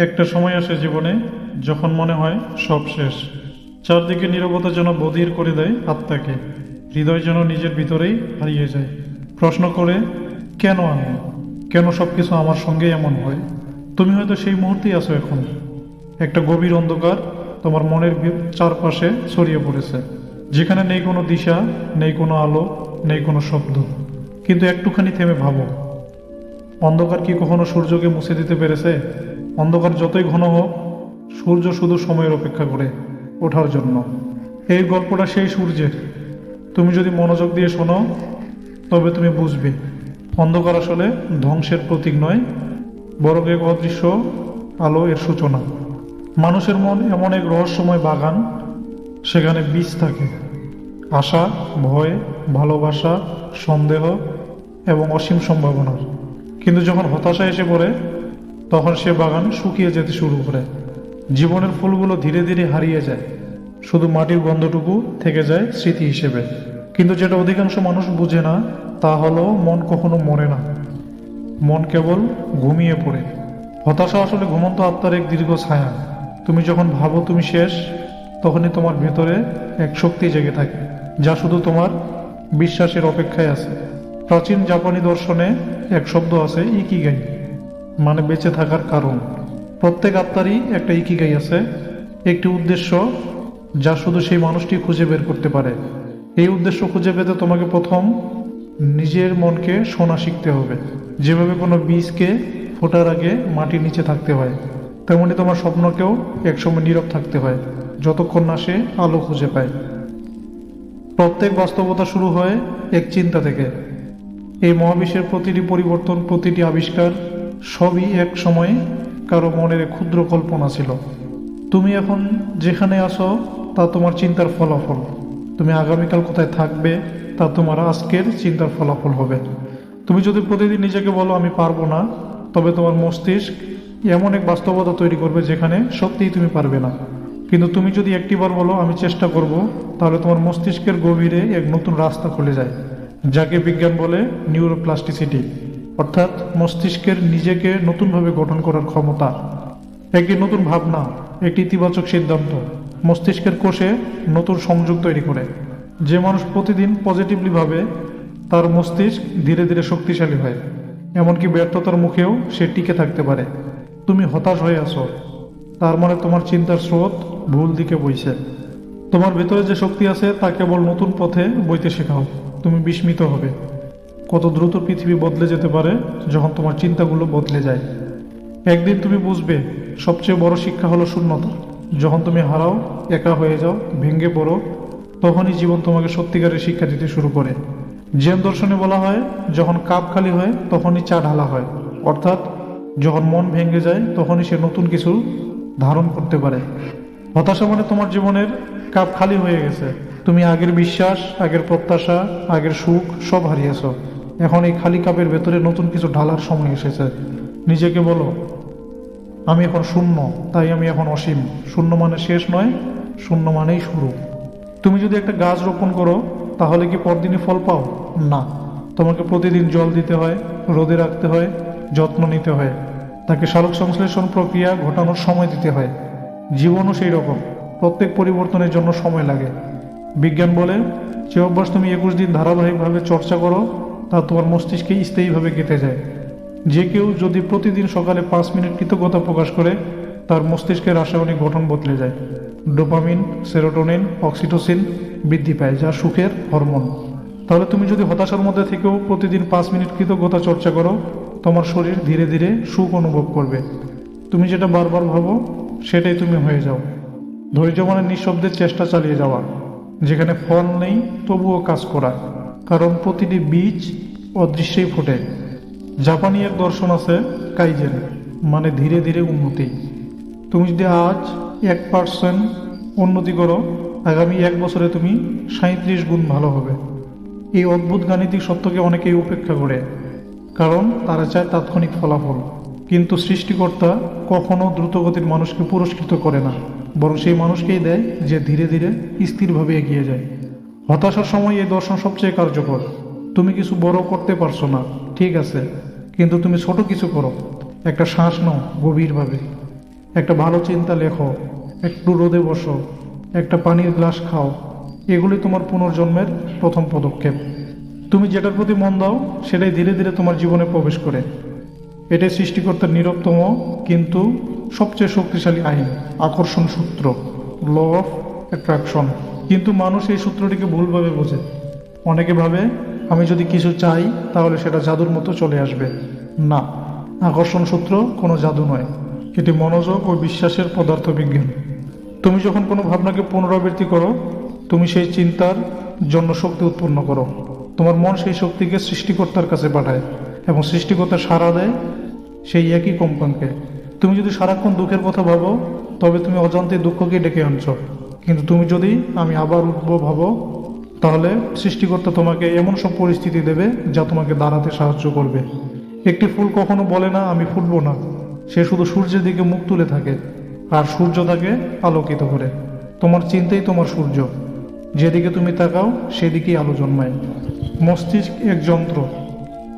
একটা সময় আসে জীবনে যখন মনে হয় সব শেষ। চারদিকে নীরবতা যেন বধির করে দেয় আত্মাকে। হৃদয় যেন নিজের ভিতরেই হারিয়ে যায়। প্রশ্ন করে, কেন আমি? কেন সব কিছু আমার সঙ্গে এমন হয়? তুমি হয়তো সেই মুহূর্তেই আছো এখন। একটা গভীর অন্ধকার তোমার মনের চারপাশে ছড়িয়ে পড়েছে। যেখানে নেই কোনো দিশা, নেই কোনো আলো, নেই কোনো শব্দ। কিন্তু একটুখানি থেমে ভাবো। অন্ধকার কি কখনো সূর্যকে মুছে দিতে পেরেছে? অন্ধকার যতই ঘন হোক, সূর্য শুধু সময়ের অপেক্ষা করে ওঠার জন্য। এই গল্পটা সেই সূর্যের। তুমি যদি মনোযোগ দিয়ে শোনো, তবে তুমি বুঝবে, অন্ধকার আসলে ধ্বংসের প্রতীক নয়, বরং এক অদৃশ্য আলো এর সূচনা। মানুষের মন এমন এক রহস্যময় বাগান, সেখানে বীজ থাকে। আশা, ভয়, ভালোবাসা, সন্দেহ এবং অসীম সম্ভাবনার। কিন্তু যখন হতাশা এসে পড়ে তখন সে বাগান শুকিয়ে যেতে শুরু করে। জীবনের ফুলগুলো ধীরে ধীরে হারিয়ে যায়। শুধু মাটির গন্ধটুকু থেকে যায় স্মৃতি হিসেবে। কিন্তু যেটা অধিকাংশ মানুষ বুঝে না, তা হলো মন কখনো মরে না। মন কেবল ঘুমিয়ে পড়ে। হতাশা আসলে ঘুমন্ত আত্মার এক দীর্ঘ ছায়া। তুমি যখন ভাবো তুমি শেষ, তখনই তোমার ভেতরে এক শক্তি জেগে থাকে, যা শুধু তোমার বিশ্বাসের অপেক্ষায় আছে। প্রাচীন জাপানি দর্শনে এক শব্দ আছে, ইকিগাই। মানে বেঁচে থাকার কারণ। প্রত্যেক আত্মারই একটা ইকিগাই আছে, একটি উদ্দেশ্য যা শুধু সেই মানুষটি খুঁজে বের করতে পারে। এই উদ্দেশ্য খুঁজে পেতে তোমাকে প্রথম নিজের মনকে শোনা শিখতে হবে। যেভাবে কোনো বীজকে ফোটার আগে মাটির নিচে থাকতে হয়, তেমনি তোমার স্বপ্নকেও একসময় নীরব থাকতে হয়, যতক্ষণ না সে আলো খুঁজে পায়। প্রত্যেক বাস্তবতা শুরু হয় এক চিন্তা থেকে। এই মহাবিশ্বের প্রতিটি পরিবর্তন, প্রতিটি আবিষ্কার সবই এক সময় কারও মনের ক্ষুদ্র কল্পনা ছিল। তুমি এখন যেখানে আসো তা তোমার চিন্তার ফলাফল। তুমি আগামীকাল কোথায় থাকবে, তা তোমার আজকের চিন্তার ফলাফল হবে। তুমি যদি প্রতিদিন নিজেকে বলো, আমি পারব না, তবে তোমার মস্তিষ্ক এমন এক বাস্তবতা তৈরি করবে যেখানে সত্যিই তুমি পারবে না। কিন্তু তুমি যদি একটিবার বলো, আমি চেষ্টা করব, তাহলে তোমার মস্তিষ্কের গভীরে এক নতুন রাস্তা খুলে যায়, যাকে বিজ্ঞান বলে নিউরোপ্লাস্টিসিটি। অর্থাৎ মস্তিষ্কের নিজেকে নতুনভাবে গঠন করার ক্ষমতা। একটি নতুন ভাবনা, একটি ইতিবাচক সিদ্ধান্ত মস্তিষ্কের কোষে নতুন সংযোগ তৈরি করে। যে মানুষ প্রতিদিন পজিটিভলি ভাবে, তার মস্তিষ্ক ধীরে ধীরে শক্তিশালী হয়। এমনকি ব্যর্থতার মুখেও সে টিকে থাকতে পারে। তুমি হতাশ হয়ে আসো তার মানে তোমার চিন্তার স্রোত ভুল দিকে বইছে। তোমার ভেতরে যে শক্তি আছে, তা কেবল নতুন পথে বইতে শেখাও। তুমি বিস্মিত হবে। কত দ্রুত পৃথিবী বদলে যেতে পারে যখন তোমার চিন্তাগুলো বদলে যায়। একদিন তুমি বুঝবে, সবচেয়ে বড় শিক্ষা হলো শূন্যতা। যখন তুমি হারাও, একা হয়ে যাও, ভেঙে পড়ো, তখনই জীবন তোমাকে সত্যিকারের শিক্ষা দিতে শুরু করে। জেন দর্শনে বলা হয়, যখন কাপ খালি হয়, তখনই চা ঢালা হয়। অর্থাৎ, যখন মন ভেঙে যায়, তখনই সে নতুন কিছু ধারণ করতে পারে। হতাশা মানে তোমার জীবনের কাপ খালি হয়ে গেছে। তুমি আগের বিশ্বাস, আগের প্রত্যাশা, আগের সুখ সব হারিয়েছ। এখন এই খালি কাপের ভেতরে নতুন কিছু ঢালার সময় এসেছে। নিজেকে বলো, আমি এখন শূন্য, তাই আমি এখন অসীম। শূন্য মানে শেষ নয়, শূন্য মানেই শুরু। তুমি যদি একটা গাছ রোপণ করো, তাহলে কি পরদিনই ফল পাও? না। তোমাকে প্রতিদিন জল দিতে হয়, রোদে রাখতে হয়, যত্ন নিতে হয়। তাকে সালোক সংশ্লেষণ প্রক্রিয়া ঘটানোর সময় দিতে হয়। জীবনও সেই রকম, প্রত্যেক পরিবর্তনের জন্য সময় লাগে। বিজ্ঞান বলে, যে অভ্যাস তুমি একুশ দিন ধারাবাহিকভাবে চর্চা করো তা তোমার মস্তিষ্কে স্থায়ীভাবে গেঁথে যায়। যে কেউ যদি প্রতিদিন সকালে পাঁচ মিনিট কৃতজ্ঞতা প্রকাশ করে, তার মস্তিষ্কের রাসায়নিক গঠন বদলে যায়। ডোপামিন, সেরোটোনিন, অক্সিটোসিন বৃদ্ধি পায়, যা সুখের হরমোন। তাহলে তুমি যদি হতাশার মধ্যে থেকেও প্রতিদিন পাঁচ মিনিট কৃতজ্ঞতা চর্চা করো, তোমার শরীর ধীরে ধীরে সুখ অনুভব করবে। তুমি যেটা বারবার ভাবো, সেটাই তুমি হয়ে যাও। ধৈর্য মানে নিঃশব্দের চেষ্টা চালিয়ে যাওয়া, যেখানে ফল নেই, তবুও কাজ করা। কারণ প্রতিটি বীজ অদৃশ্যেই ফোটে। জাপানি এক দর্শন আছে কাইজেন মানে ধীরে ধীরে উন্নতি। তুমি যদি আজ এক পার্সেন্ট উন্নতি করো, আগামী এক বছরে তুমি সাঁত্রিশ গুণ ভালো হবে। এই অদ্ভুত গাণিতিক সত্যকে অনেকেই উপেক্ষা করে, কারণ তারা চায় তাৎক্ষণিক ফলাফল। কিন্তু সৃষ্টিকর্তা কখনো দ্রুতগতির মানুষকে পুরস্কৃত করে না, বরং সেই মানুষকেই দেয় যে ধীরে ধীরে স্থিরভাবে এগিয়ে যায়। হতাশার সময় এই দর্শন সবচেয়ে কার্যকর। তুমি কিছু বড় করতে পারছ না। ঠিক আছে, কিন্তু তুমি ছোট কিছু করো। একটা শ্বাস নাও গভীরভাবে। একটা ভালো চিন্তা লেখো। একটু রোদে বসো। একটা পানির গ্লাস খাও। এগুলি তোমার পুনর্জন্মের প্রথম পদক্ষেপ। তুমি যেটার প্রতি মন দাও, সেটাই ধীরে ধীরে তোমার জীবনে প্রবেশ করে। এটাই সৃষ্টিকর্তার নিরবতম, কিন্তু সবচেয়ে শক্তিশালী আইন, আকর্ষণ সূত্র ল অফ অ্যাট্রাকশন কিন্তু মানুষ এই সূত্রটিকে ভুলভাবে বোঝে। অনেকে ভাবে, আমি যদি কিছু চাই, তাহলে সেটা জাদুর মতো চলে আসবে। না, আকর্ষণ সূত্র কোনো জাদু নয়। এটি মনোযোগ ও বিশ্বাসের পদার্থবিজ্ঞান। তুমি যখন কোনো ভাবনাকে পুনরাবৃত্তি করো, তুমি সেই চিন্তার জন্য শক্তি উৎপন্ন করো। তোমার মন সেই শক্তিকে সৃষ্টিকর্তার কাছে পাঠায় এবং সৃষ্টিকর্তা সাড়া দেয় সেই একই কম্পাঙ্কে। তুমি যদি সারাক্ষণ দুঃখের কথা ভাবো, তবে তুমি অজান্তে দুঃখকে ডেকে আনছো। কিন্তু তুমি যদি আমি আবার উঠবো ভাবো তাহলে সৃষ্টিকর্তা তোমাকে এমন সব পরিস্থিতি দেবে যা তোমাকে দাঁড়াতে সাহায্য করবে। একটি ফুল কখনো বলে না, আমি ফুটবো না। সে শুধু সূর্যের দিকে মুখ তুলে থাকে আর সূর্য তাকে আলোকিত করে। তোমার চিন্তাই তোমার সূর্য। যেদিকে তুমি তাকাও, সেদিকেই আলো জন্মায়। মস্তিষ্ক এক যন্ত্র,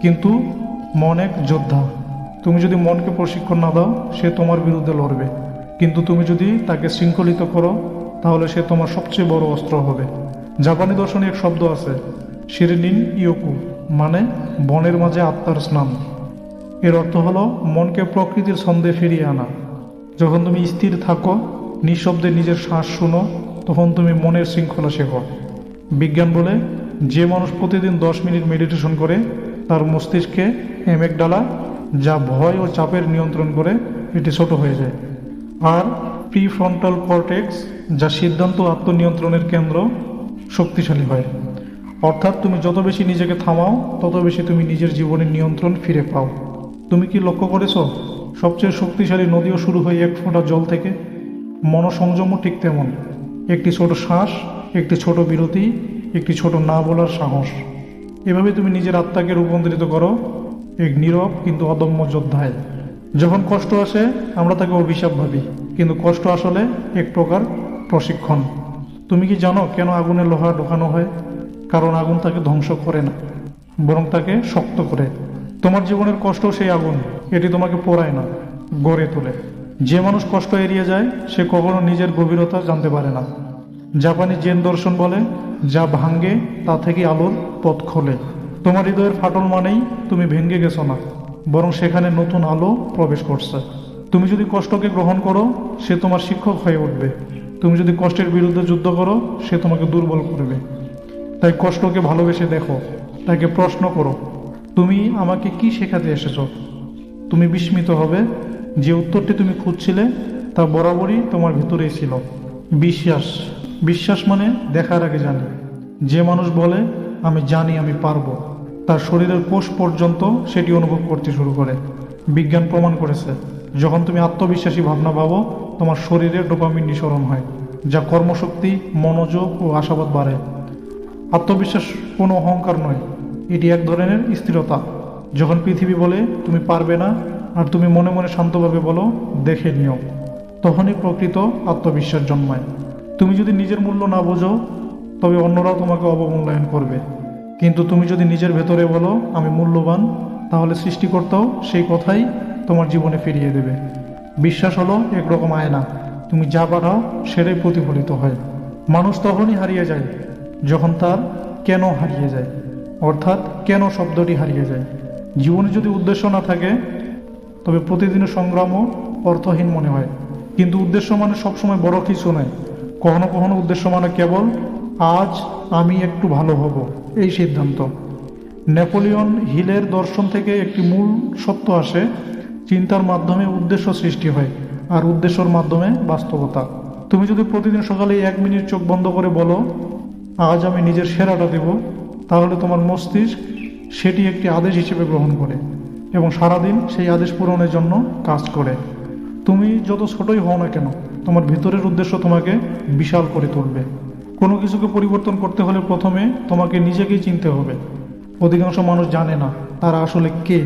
কিন্তু মন এক যোদ্ধা। তুমি যদি মনকে প্রশিক্ষণ না দাও, সে তোমার বিরুদ্ধে লড়বে। কিন্তু তুমি যদি তাকে শৃঙ্খলিত করো তাহলে সে তোমার সবচেয়ে বড় অস্ত্র হবে। জাপানি দর্শনে এক শব্দ আছে শিরিনিন ইয়োকু মানে বনের মাঝে আত্মার স্নান। এর অর্থ হলো, মনকে প্রকৃতির ছন্দে ফিরিয়ে আনা। যখন তুমি স্থির থাকো, নিঃশব্দে নিজের শ্বাস শুনো, তখন তুমি মনের শৃঙ্খলা শেখো। বিজ্ঞান বলে, যে মানুষ প্রতিদিন দশ মিনিট মেডিটেশন করে, তার মস্তিষ্কে এমেক ডালা যা ভয় ও চাপের নিয়ন্ত্রণ করে, এটি ছোট হয়ে যায়। আর প্রিফ্রন্টাল কর্টেক্স যা সিদ্ধান্ত আত্মনিয়ন্ত্রণের কেন্দ্র, শক্তিশালী হয়। অর্থাৎ তুমি যত বেশি নিজেকে থামাও, তত বেশি তুমি নিজের জীবনের নিয়ন্ত্রণ ফিরে পাও। তুমি কি লক্ষ্য করেছ? সবচেয়ে শক্তিশালী নদীও শুরু হয় এক ফোঁটা জল থেকে। মনসংযমও ঠিক তেমন। একটি ছোট শ্বাস, একটি ছোট বিরতি, একটি ছোট না বলার সাহস। এভাবে তুমি নিজের আত্মাকে রূপান্তরিত করো, এক নীরব কিন্তু অদম্য যোদ্ধায়। যখন কষ্ট আসে, আমরা তাকে অভিশাপ ভাবি। কিন্তু কষ্ট আসলে এক প্রকার প্রশিক্ষণ। তুমি কি জানো কেন আগুনে লোহা ঢোকানো হয়? কারণ আগুন তাকে ধ্বংস করে না, বরং তাকে শক্ত করে। তোমার জীবনের কষ্ট সেই আগুন, এটি তোমাকে পোড়ায় না, গড়ে তোলে। যে মানুষ কষ্ট এড়িয়ে যায়, সে কখনো নিজের গভীরতা জানতে পারে না। জাপানি জেন দর্শন বলে, যা ভাঙ্গে, তা থেকে আলোর পথ খোলে। তোমার হৃদয়ের ফাটল মানেই তুমি ভেঙে গেছো না, বরং সেখানে নতুন আলো প্রবেশ করছে। তুমি যদি কষ্টকে গ্রহণ করো, সে তোমার শিক্ষক হয়ে উঠবে। তুমি যদি কষ্টের বিরুদ্ধে যুদ্ধ করো, সে তোমাকে দুর্বল করবে। তাই কষ্টকে ভালোবেসে দেখো, তাকে প্রশ্ন করো, তুমি আমাকে কি শেখাতে এসেছ? তুমি বিস্মিত হবে। যে উত্তরটি তুমি খুঁজছিলে, তা বরাবরই তোমার ভিতরেই ছিল। বিশ্বাস। বিশ্বাস মানে দেখার আগে জানি। যে মানুষ বলে, আমি জানি, আমি পারব। তার শরীরের কোষ পর্যন্ত সেটি অনুভব করতে শুরু করে। বিজ্ঞান প্রমাণ করেছে। যখন তুমি আত্মবিশ্বাসী ভাবনা ভাবো তোমার শরীরে ডোপামিন নিঃসরণ হয়, যা কর্মশক্তি, মনোযোগ ও আশাবাদ বাড়ে আত্মবিশ্বাস কোনো অহংকার নয়, এটি এক ধরনের স্থিরতা। যখন পৃথিবী বলে, তুমি পারবে না আর তুমি মনে মনে শান্তভাবে বলো, দেখে নিও তখনই প্রকৃত আত্মবিশ্বাস জন্মায়। তুমি যদি নিজের মূল্য না বোঝো, তবে অন্যরা তোমাকে অবমূল্যায়ন করবে। কিন্তু তুমি যদি নিজের ভেতরে বলো, আমি মূল্যবান তাহলে সৃষ্টিকর্তাও সেই কথাই তোমার জীবনে ফিরিয়ে দেবে। বিশ্বাস হলো, একরকম আয়না। তুমি যা পাঠাও, সেটাই প্রতিফলিত হয়। মানুষ তখনই হারিয়ে যায়, যখন তার কেন হারিয়ে যায়। অর্থাৎ, কেন শব্দটি হারিয়ে যায়। জীবনে যদি উদ্দেশ্য না থাকে, তবে প্রতিদিনের সংগ্রামও অর্থহীন মনে হয়। কিন্তু উদ্দেশ্য মানে সবসময় বড় কিছু নয়। কখনো কখনো উদ্দেশ্য মানে কেবল, আজ আমি একটু ভালো হব। এই সিদ্ধান্ত। নেপোলিয়ন হিলের দর্শন থেকে একটি মূল সত্য আসে চিন্তার মাধ্যমে উদ্দেশ্য সৃষ্টি হয় আর উদ্দেশ্যর মাধ্যমে বাস্তবতা। তুমি যদি প্রতিদিন সকালে এক মিনিট চোখ বন্ধ করে বলো, আজ আমি নিজের সেরাটা দেব তাহলে তোমার মস্তিষ্ক সেটি একটি আদেশ হিসেবে গ্রহণ করে এবং সারাদিন সেই আদেশ পূরণের জন্য কাজ করে। তুমি যত ছোটই হও না কেন, তোমার ভিতরের উদ্দেশ্য তোমাকে বিশাল করে তুলবে। কোনো কিছুকে পরিবর্তন করতে হলে প্রথমে তোমাকে নিজেকেই চিনতে হবে। অধিকাংশ মানুষ জানে না তারা আসলে কে।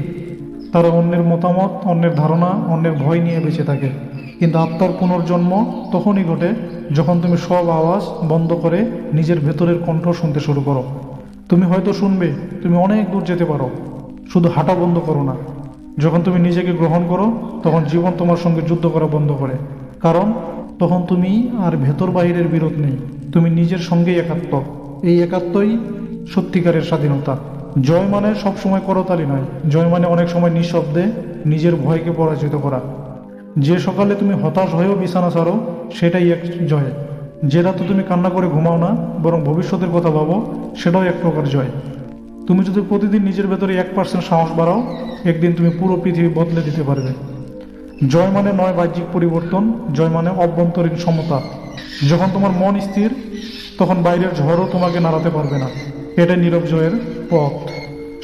তারা অন্যের মতামত, অন্যের ধারণা, অন্যের ভয় নিয়ে বেঁচে থাকে। কিন্তু আত্মার পুনর্জন্ম তখনই ঘটে যখন তুমি সব আওয়াজ বন্ধ করে নিজের ভেতরের কণ্ঠ শুনতে শুরু করো। তুমি হয়তো শুনবে, তুমি অনেক দূর যেতে পারো। শুধু হাঁটা বন্ধ করো না। যখন তুমি নিজেকে গ্রহণ করো, তখন জীবন তোমার সঙ্গে যুদ্ধ করা বন্ধ করে। কারণ তখন তুমি আর ভেতর বাইরের বিরোধ নেই। তুমি নিজের সঙ্গেই একাত্ম। এই একাত্মই সত্যিকারের স্বাধীনতা। জয় মানে সবসময় করতালি নয়। জয় মানে অনেক সময় নিঃশব্দে নিজের ভয়কে পরাজিত করা। যে সকালে তুমি হতাশ হয়েও বিছানা ছাড়ো, সেটাই এক জয়। যে রাতে তুমি কান্না করে ঘুমাও না, বরং ভবিষ্যতের কথা ভাবো, সেটাও এক প্রকার জয়। তুমি যদি প্রতিদিন নিজের ভেতরে এক পার্সেন্ট সাহস বাড়াও, একদিন তুমি পুরো পৃথিবী বদলে দিতে পারবে। জয় মানে নয় বাহ্যিক পরিবর্তন, জয় মানে অভ্যন্তরীণ সমতা। যখন তোমার মন স্থির, তখন বাইরের ঝড়ও তোমাকে নাড়াতে পারবে না। এটা নীরব জয়ের পথ।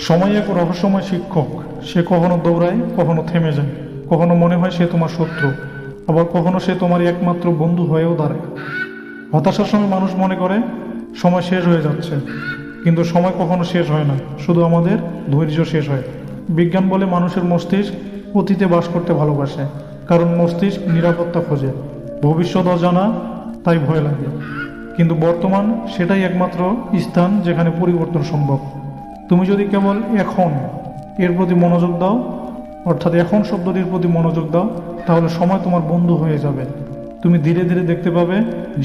সময় এক রহস্যময় শিক্ষক। সে কখনো দৌড়ায়, কখনো থেমে যায়। কখনো মনে হয় সে তোমার শত্রু। আবার কখনো সে তোমার একমাত্র বন্ধু হয়েও দাঁড়ায়। হতাশার সময় মানুষ মনে করে, সময় শেষ হয়ে যাচ্ছে। কিন্তু সময় কখনো শেষ হয় না। শুধু আমাদের ধৈর্য শেষ হয়। বিজ্ঞান বলে মানুষের মস্তিষ্ক অতীতে বাস করতে ভালোবাসে। কারণ মস্তিষ্ক নিরাপত্তা খোঁজে। ভবিষ্যৎ অজানা, তাই ভয় লাগে। কিন্তু বর্তমান সেটাই একমাত্র স্থান যেখানে পরিবর্তন সম্ভব। তুমি যদি কেবল এখন এর প্রতি মনোযোগ দাও, অর্থাৎ এখন শব্দটির প্রতি মনোযোগ দাও, তাহলে সময় তোমার বন্ধু হয়ে যাবে। তুমি ধীরে ধীরে দেখতে পাবে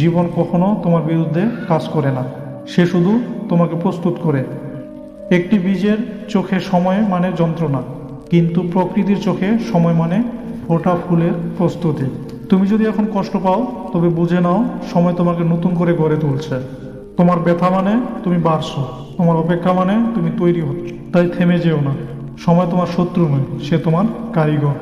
জীবন কখনো তোমার বিরুদ্ধে কাজ করে না। সে শুধু তোমাকে প্রস্তুত করে। একটি বীজের চোখে সময় মানে যন্ত্রণা, কিন্তু প্রকৃতির চোখে সময় মানে ফোটা ফুলের প্রস্তুতি। তুমি যদি এখন কষ্ট পাও, তবে বুঝে নাও সময় তোমাকে নতুন করে গড়ে তুলছে। তোমার ব্যথা মানে তুমি বাড়ছো। তোমার অপেক্ষা মানে তুমি তৈরি হচ্ছ তাই থেমে যেও না। সময় তোমার শত্রু নয়, সে তোমার কারিগর।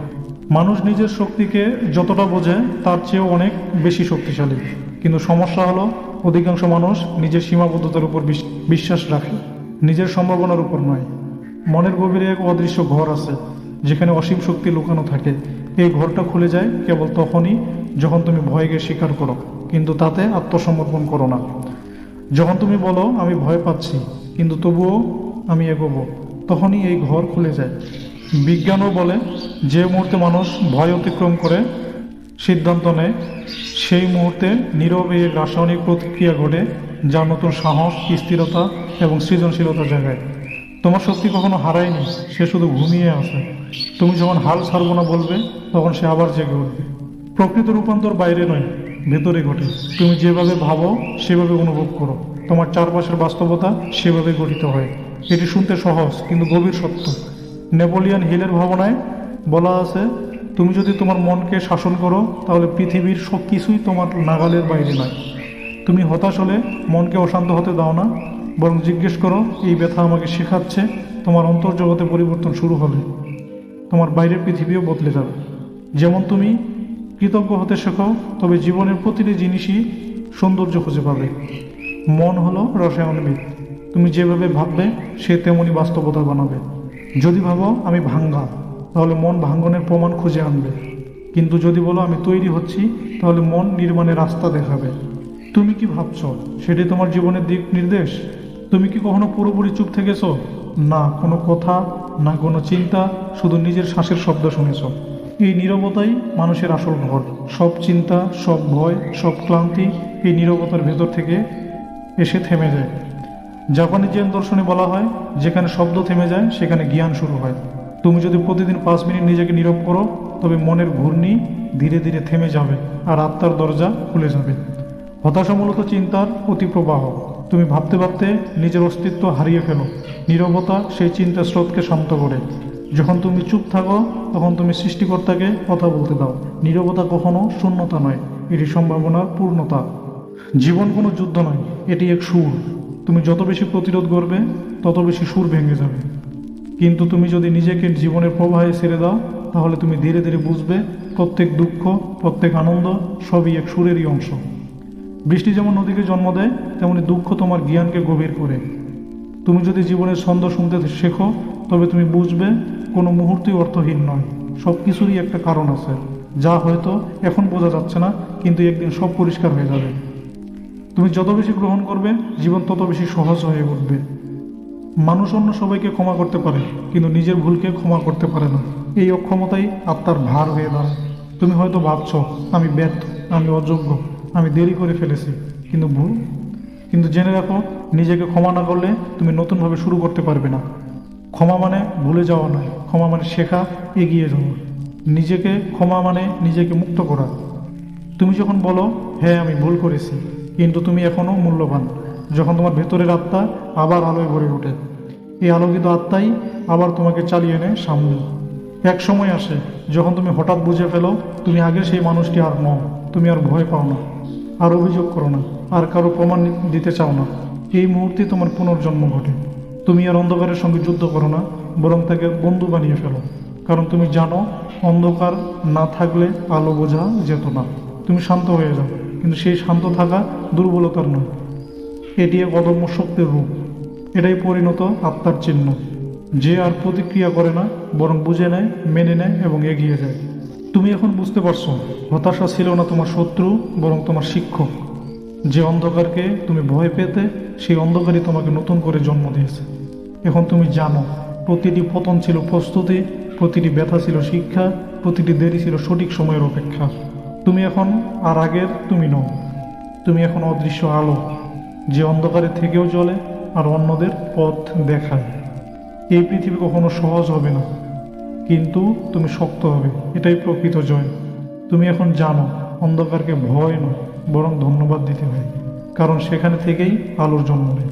মানুষ নিজের শক্তিকে যতটা বোঝে, তার চেয়েও অনেক বেশি শক্তিশালী। কিন্তু সমস্যা হলো, অধিকাংশ মানুষ নিজের সীমাবদ্ধতার উপর বিশ- বিশ্বাস রাখে। নিজের সম্ভাবনার উপর নয়। মনের গভীরে এক অদৃশ্য ঘর আছে, যেখানে অসীম শক্তি লুকানো থাকে। এই ঘরটা খুলে যায় কেবল তখনই যখন তুমি ভয়কে স্বীকার করো, কিন্তু তাতে আত্মসমর্পণ করো না। যখন তুমি বলো, আমি ভয় পাচ্ছি। কিন্তু তবুও আমি এগোবো। তখনই এই ঘর খুলে যায়। বিজ্ঞানও বলে, যে মুহূর্তে মানুষ ভয় অতিক্রম করে সিদ্ধান্ত নেয়, সেই মুহূর্তে নীরবে রাসায়নিক প্রতিক্রিয়া ঘটে যা নতুন সাহস, স্থিরতা এবং সৃজনশীলতা জাগায়। তোমার শক্তি কখনো হারায়নি, সে শুধু ঘুমিয়ে আছে। তুমি যখন হাল ছাড়বো না বলবে, তখন সে আবার জেগে উঠবে। প্রকৃত রূপান্তর বাইরে নয়, ভেতরে ঘটে। তুমি যেভাবে ভাবো, সেভাবে অনুভব করো। তোমার চারপাশের বাস্তবতা সেভাবে গঠিত হয়। এটি শুনতে সহজ, কিন্তু গভীর সত্য। নেপোলিয়ান হিলের ভাবনায় বলা আছে, তুমি যদি তোমার মনকে শাসন করো, তাহলে পৃথিবীর সব কিছুই তোমার নাগালের বাইরে নয়। তুমি হতাশ হলে মনকে অশান্ত হতে দাও না, বরং জিজ্ঞেস করো, এই ব্যথা আমাকে শেখাচ্ছে, তোমার অন্তর্জগতে পরিবর্তন শুরু হলে। তোমার বাইরের পৃথিবীও বদলে যাবে। যেমন তুমি কৃতজ্ঞ হতে শেখো, তবে জীবনের প্রতিটি জিনিসই সৌন্দর্য খুঁজে পাবে। মন হলো রসায়নবিদ তুমি যেভাবে ভাববে, সে তেমনি বাস্তবতা বানাবে। যদি ভাবো, আমি ভাঙ্গা, তাহলে মন ভাঙ্গনের প্রমাণ খুঁজে আনবে। কিন্তু যদি বলো, আমি তৈরি হচ্ছি, তাহলে মন নির্মাণের রাস্তা দেখাবে। তুমি কি ভাবছ? সেটি তোমার জীবনের দিক নির্দেশ? তুমি কি কখনো পুরোপুরি চুপ থেকেছো? না, কোনো কথা, না কোনো চিন্তা, শুধু নিজের শ্বাসের শব্দ শুনেছ। এই নীরবতাই মানুষের আসল ঘর। সব চিন্তা, সব ভয়, সব ক্লান্তি এই নীরবতার ভেতর থেকে এসে থেমে যায়। জাপানি জেন দর্শনে বলা হয়, যেখানে শব্দ থেমে যায়, সেখানে জ্ঞান শুরু হয়। তুমি যদি প্রতিদিন পাঁচ মিনিট নিজেকে নীরব করো, তবে মনের ঘূর্ণি ধীরে ধীরে থেমে যাবে আর আত্মার দরজা খুলে যাবে। হতাশা মূলত চিন্তার অতিপ্রবাহ তুমি ভাবতে ভাবতে নিজের অস্তিত্ব হারিয়ে ফেলো। নীরবতা সেই চিন্তা স্রোতকে শান্ত করে। যখন তুমি চুপ থাকো, তখন তুমি সৃষ্টিকর্তাকে কথা বলতে দাও। নীরবতা কখনো শূন্যতা নয়, এটি সম্ভাবনার পূর্ণতা। জীবন কোনো যুদ্ধ নয়, এটি এক সুর। তুমি যত বেশি প্রতিরোধ করবে, তত বেশি সুর ভেঙে যাবে। কিন্তু তুমি যদি নিজেকে জীবনের প্রবাহে ছেড়ে দাও, তাহলে তুমি ধীরে ধীরে বুঝবে, প্রত্যেক দুঃখ, প্রত্যেক আনন্দ সবই এক সুরেরই অংশ। বৃষ্টি যেমন নদীকে জন্ম দেয়, তেমনি দুঃখ তোমার জ্ঞানকে গভীর করে। তুমি যদি জীবনের ছন্দ শুনতে শেখো, তবে তুমি বুঝবে, কোনো মুহূর্তই অর্থহীন নয়। সব কিছুরই একটা কারণ আছে, যা হয়তো এখন বোঝা যাচ্ছে না, কিন্তু একদিন সব পরিষ্কার হয়ে যাবে। তুমি যত বেশি গ্রহণ করবে, জীবন তত বেশি সহজ হয়ে উঠবে। মানুষ অন্য সবাইকে ক্ষমা করতে পারে, কিন্তু নিজের ভুলকে ক্ষমা করতে পারে না। এই অক্ষমতাই আত্মার ভার হয়ে দাঁড়ায়। তুমি হয়তো ভাবছ, আমি ব্যর্থ, আমি অযোগ্য, আমি দেরি করে ফেলেছি। কিন্তু ভুল, কিন্তু জেনে রাখো, নিজেকে ক্ষমা না করলে তুমি নতুনভাবে শুরু করতে পারবে না। ক্ষমা মানে ভুলে যাওয়া নয়, ক্ষমা মানে শেখা, এগিয়ে যাওয়া। নিজেকে ক্ষমা মানে নিজেকে মুক্ত করা। তুমি যখন বলো হ্যাঁ আমি ভুল করেছি কিন্তু তুমি এখনও মূল্যবান। যখন তোমার ভেতরের আত্মা আবার আলোয় ভরে ওঠে, এই আলোকিত আত্মাই আবার তোমাকে চালিয়ে নেয় সামনে। এক সময় আসে, যখন তুমি হঠাৎ বুঝে ফেলো, তুমি আগে সেই মানুষটি আর নও, তুমি আর ভয় পাও না, আর অভিযোগ করো না, আর কারও প্রমাণ দিতে চাও না। এই মুহূর্তে তোমার পুনর্জন্ম ঘটে। তুমি আর অন্ধকারের সঙ্গে যুদ্ধ করো না, বরং তাকে বন্ধু বানিয়ে ফেলো, কারণ তুমি জানো, অন্ধকার না থাকলে আলো বোঝা যেত না। তুমি শান্ত হয়ে যাও। কিন্তু সেই শান্ত থাকা দুর্বলতার নয়। এটি এক অদম্য শক্তির রূপ। এটাই পরিণত আত্মার চিহ্ন। যে আর প্রতিক্রিয়া করে না, বরং বুঝে নেয়, মেনে নেয় এবং এগিয়ে যায়। তুমি এখন বুঝতে পারছ, হতাশা ছিল না তোমার শত্রু, বরং তোমার শিক্ষক। যে অন্ধকারকে তুমি ভয় পেতে, সেই অন্ধকারই তোমাকে নতুন করে জন্ম দিয়েছে। এখন তুমি জানো, প্রতিটি পতন ছিল প্রস্তুতি, প্রতিটি ব্যথা ছিল শিক্ষা, প্রতিটি দেরি ছিল সঠিক সময়ের অপেক্ষা। তুমি এখন আর আগের তুমি নও। তুমি এখন অদৃশ্য আলো, যে অন্ধকারে থেকেও চলে আর অন্যদের পথ দেখায়। এই পৃথিবী কখনো সহজ হবে না, কিন্তু তুমি শক্ত হবে, এটাই প্রকৃত জয়। তুমি এখন জানো, অন্ধকারকে ভয় নয়, বরং ধন্যবাদ দিতে হয়, কারণ সেখানে থেকেই আলোর জন্ম নেয়।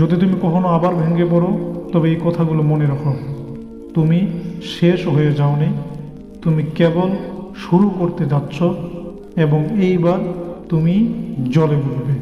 যদি তুমি কখনো আবার ভেঙে পড়ো, তবে এই কথাগুলো মনে রাখো। তুমি শেষ হয়ে যাওনি, তুমি কেবল শুরু করতে যাচ্ছ এবং এইবার তুমি জলে বুঝবে